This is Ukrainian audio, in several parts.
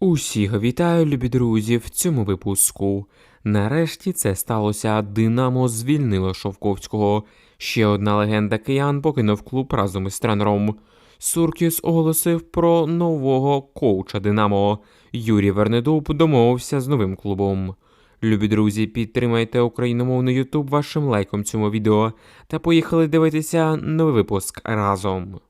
Усіх вітаю, любі друзі, в цьому випуску. Нарешті це сталося. Динамо звільнило Шовковського. Ще одна легенда киян покинув клуб разом із тренером. Суркіс оголосив про нового коуча Динамо. Юрій Вернедуб домовився з новим клубом. Любі друзі, підтримайте україномовний Ютуб вашим лайком цьому відео та поїхали дивитися новий випуск разом.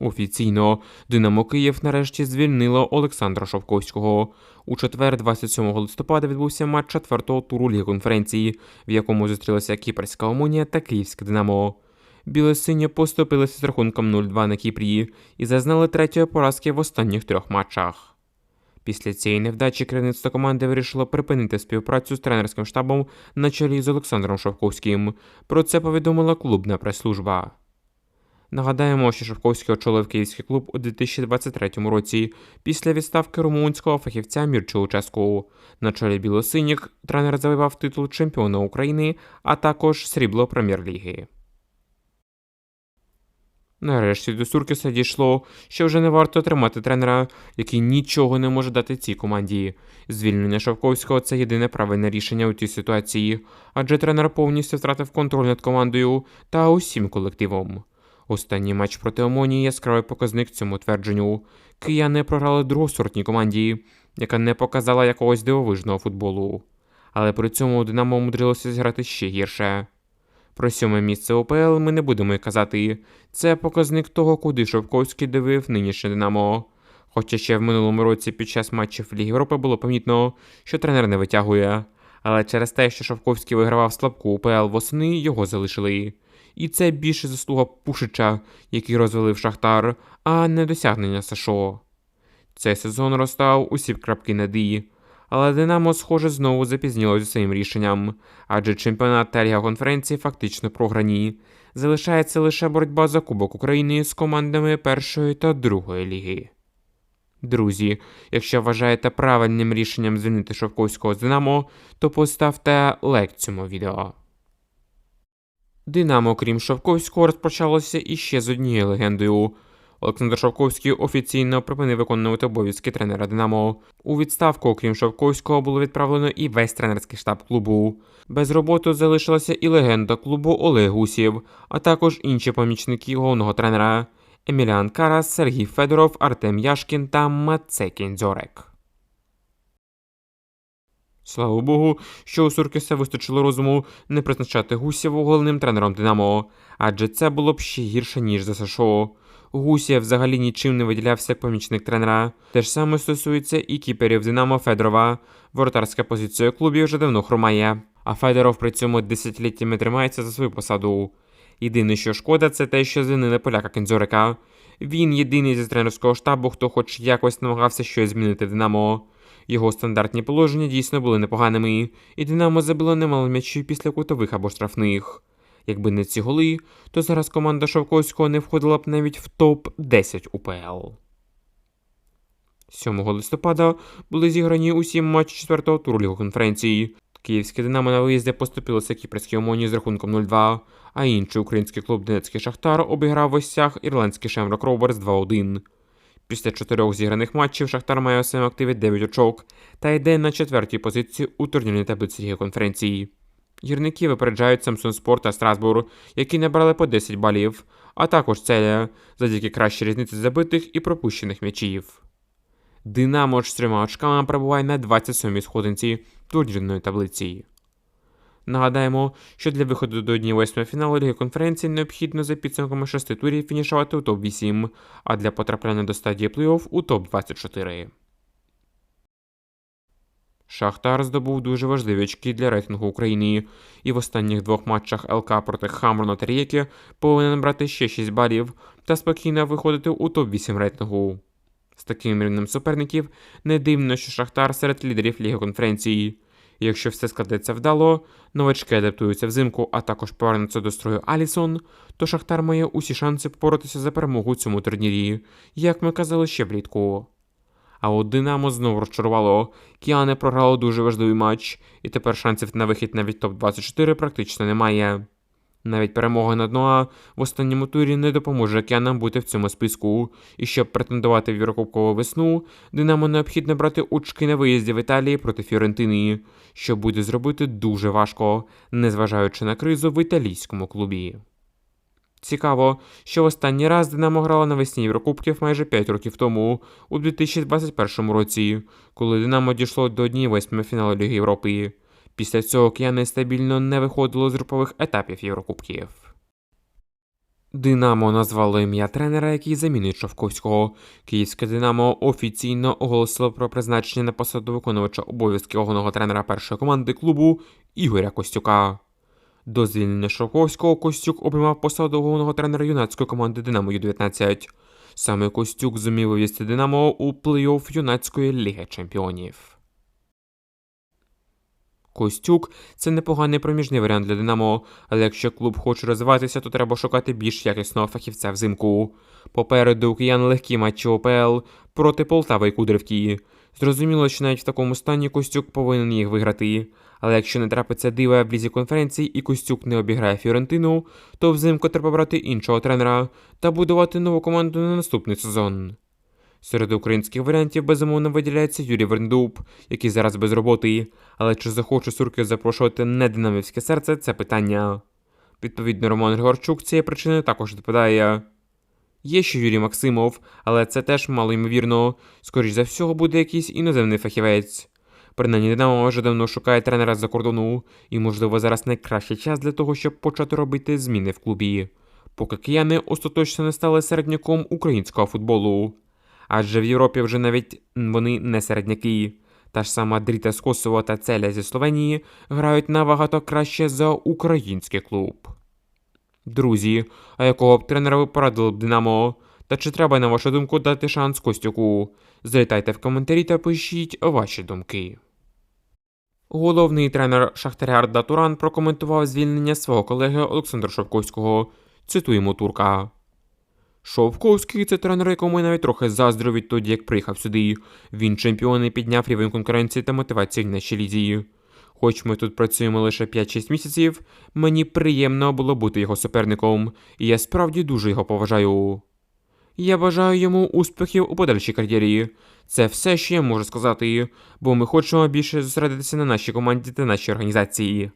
Офіційно Динамо Київ нарешті звільнило Олександра Шовковського. У четвер, 27 листопада, відбувся матч четвертого туру Ліги конференції, в якому зустрілися Кіпрська Омонія та Київське Динамо. Білосині поступилися з рахунком 0-2 на Кіпрі і зазнали третьої поразки в останніх трьох матчах. Після цієї невдачі керівництво команди вирішило припинити співпрацю з тренерським штабом на чолі з Олександром Шовковським. Про це повідомила клубна прес-служба. Нагадаємо, що Шовковський очолив київський клуб у 2023 році після відставки румунського фахівця Мірчу Ческу. На чолі білосиніх тренер завоював титул чемпіона України, а також срібло прем'єр-ліги. Нарешті до Суркіса дійшло, що вже не варто тримати тренера, який нічого не може дати цій команді. Звільнення Шовковського це єдине правильне рішення у цій ситуації, адже тренер повністю втратив контроль над командою та усім колективом. Останній матч проти Омонії яскравий показник цьому твердженню. Кияни програли другосортній команді, яка не показала якогось дивовижного футболу. Але при цьому Динамо умудрилося зіграти ще гірше. Про сьоме місце ОПЛ ми не будемо й казати. Це показник того, куди Шовковський дивив нинішнє Динамо. Хоча ще в минулому році під час матчів Ліги Європи було помітно, що тренер не витягує. Але через те, що Шовковський вигравав слабку УПЛ восени, його залишили. І це більше заслуга Пушича, який розвалив Шахтар, а не досягнення Сашо. Цей сезон розстав усі крапки над «і». Але Динамо, схоже, знову запізнілося своїм рішенням, адже чемпіонат та Ліга конференції фактично програні. Залишається лише боротьба за Кубок України з командами першої та другої ліги. Друзі, якщо вважаєте правильним рішенням звільнити Шовковського з Динамо, то поставте лайк цьому відео. Динамо, крім Шовковського, розпочалося іще з однією легендою. Олександр Шовковський офіційно припинив виконувати обов'язки тренера Динамо. У відставку, окрім Шовковського, було відправлено і весь тренерський штаб клубу. Без роботи залишилася і легенда клубу Олег Гусєв, а також інші помічники головного тренера Еміліан Карас, Сергій Федоров, Артем Яшкін та Мацей Кіндзьорек. Слава Богу, що у Суркіса вистачило розуму не призначати Гусєву головним тренером Динамо, адже це було б ще гірше, ніж за СШО. Гусєв взагалі нічим не виділявся як помічник тренера. Те ж саме стосується і кіперів Динамо Федорова. Воротарська позиція клубів вже давно хромає, а Федоров при цьому десятиліттями тримається за свою посаду. Єдине, що шкода, це те, що звільнили поляка Кензорика. Він єдиний зі тренерського штабу, хто хоч якось намагався щось змінити Динамо. Його стандартні положення дійсно були непоганими, і Динамо забило немало м'ячів після кутових або штрафних. Якби не ці голи, то зараз команда Шовковського не входила б навіть в топ-10 УПЛ. 7 листопада були зіграні усі матчі четвертого туру Ліги конференції. Київське Динамо на виїзді поступилося Кіпрській Омоні з рахунком 0-2, а інший український клуб Донецький Шахтар обіграв в осях ірландський Шемрок Роверс 2-1. Після чотирьох зіграних матчів Шахтар має у своєму активі 9 очок та йде на четвертій позиції у турнірній таблиці Ліги конференції. Гірники випереджають Самсон Спорт та Страсбур, які набрали по 10 балів, а також Целя, завдяки кращій різниці забитих і пропущених м'ячів. Динамо ж з трьома очками перебуває на 27-й сходинці турнірної таблиці. Нагадаємо, що для виходу до дні восьмого фіналу Ліги конференції необхідно за підсумками шести турів фінішувати у топ-8, а для потрапляння до стадії плей-офф у топ-24. Шахтар здобув дуже важливі очки для рейтингу України, і в останніх двох матчах ЛК проти Хамрона та Рієки повинен брати ще 6 балів та спокійно виходити у топ-8 рейтингу. З таким рівнем суперників не дивно, що Шахтар серед лідерів Ліги конференції. Якщо все складеться вдало, новачки адаптуються взимку, а також повернуться до строю Алісон, то Шахтар має усі шанси поборотися за перемогу у цьому турнірі, як ми казали ще влітку. А от Динамо знову розчарувало. Кіане програло дуже важливий матч, і тепер шансів на вихід навіть топ-24 практично немає. Навіть перемога над Ноа в останньому турі не допоможе океанам бути в цьому списку. І щоб претендувати в Єврокубкову весну, Динамо необхідно брати очки на виїзді в Італії проти Фіорентини, що буде зробити дуже важко, незважаючи на кризу в італійському клубі. Цікаво, що в останній раз Динамо грала навесні Єврокубків майже 5 років тому, у 2021 році, коли Динамо дійшло до однієї восьми фіналу Ліги Європи. Після цього кияни стабільно не виходило з групових етапів Єврокубків. Динамо назвало ім'я тренера, який замінить Шовковського. Київське Динамо офіційно оголосило про призначення на посаду виконувача обов'язків головного тренера першої команди клубу Ігоря Костюка. До звільнення Шовковського Костюк обіймав посаду головного тренера юнацької команди Динамо Ю-19. Саме Костюк зумів вивести Динамо у плей-офф юнацької ліги чемпіонів. Костюк це непоганий проміжний варіант для Динамо, але якщо клуб хоче розвиватися, то треба шукати більш якісного фахівця взимку. Попереду у киян легкі матчі ОПЛ проти Полтави і Кудрівки. Зрозуміло, що навіть в такому стані Костюк повинен їх виграти. Але якщо не трапиться дива в лізі конференцій і Костюк не обіграє Фіорентину, то взимку треба брати іншого тренера та будувати нову команду на наступний сезон. Серед українських варіантів безумовно виділяється Юрій Верндуб, який зараз без роботи, але чи захоче Сурків запрошувати не динамівське серце це питання. Відповідно, Роман Григорчук цієї причини також відповідає. Є ще Юрій Максимов, але це теж мало ймовірно. Скоріш за всього буде якийсь іноземний фахівець. Принаймні Динамо вже давно шукає тренера з-за кордону, і, можливо, зараз найкращий час для того, щоб почати робити зміни в клубі, поки кияни остаточно не стали середняком українського футболу. Адже в Європі вже навіть вони не середняки. Та ж сама Дріта з Косово та Целя зі Словенії грають набагато краще за український клуб. Друзі, а якого б тренера ви порадили б Динамо? Та чи треба, на вашу думку, дати шанс Костюку? Залітайте в коментарі та пишіть ваші думки. Головний тренер Шахтаря Туран прокоментував звільнення свого колеги Олександра Шовковського. Цитуємо турка. Шовковський це тренер, якому я навіть трохи заздрю відтоді, як приїхав сюди. Він чемпіон і підняв рівень конкуренції та мотивації в нашій лізі. Хоч ми тут працюємо лише 5-6 місяців, мені приємно було бути його суперником, і я справді дуже його поважаю. Я бажаю йому успіхів у подальшій кар'єрі. Це все, що я можу сказати, бо ми хочемо більше зосередитися на нашій команді та нашій організації.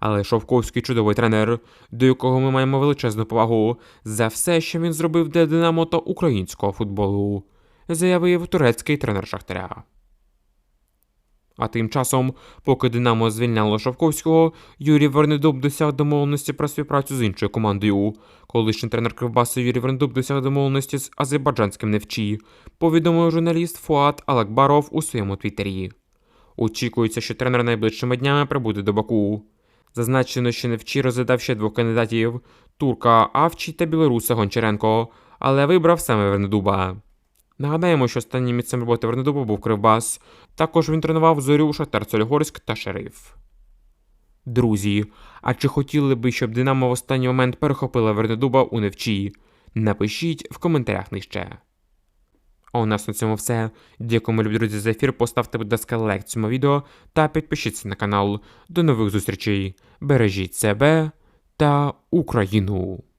Але Шовковський чудовий тренер, до якого ми маємо величезну повагу за все, що він зробив для Динамо та українського футболу, заявив турецький тренер Шахтаря. А тим часом, поки Динамо звільняло Шовковського, Юрій Вернедуб досяг домовленості про співпрацю з іншою командою. Колишній тренер Кривбасу Юрій Вернедуб досяг домовленості з азербайджанським Невчі, повідомив журналіст Фуат Алакбаров у своєму твіттері. Очікується, що тренер найближчими днями прибуде до Баку. Зазначено, що Невчі розглядав ще двох кандидатів турка Авчі та білоруса Гончаренко, але вибрав саме Вернедуба. Нагадаємо, що останнім місцем роботи Вернедуба був Кривбас. Також він тренував зорю Шахтар Солігорськ та Шериф. Друзі, а чи хотіли би, щоб Динамо в останній момент перехопила Вернедуба у Невчі? Напишіть в коментарях нижче. А у нас на цьому все. Дякуємо, любі друзі, за ефір. Поставте, будь ласка, лайк цьому відео та підпишіться на канал. До нових зустрічей. Бережіть себе та Україну!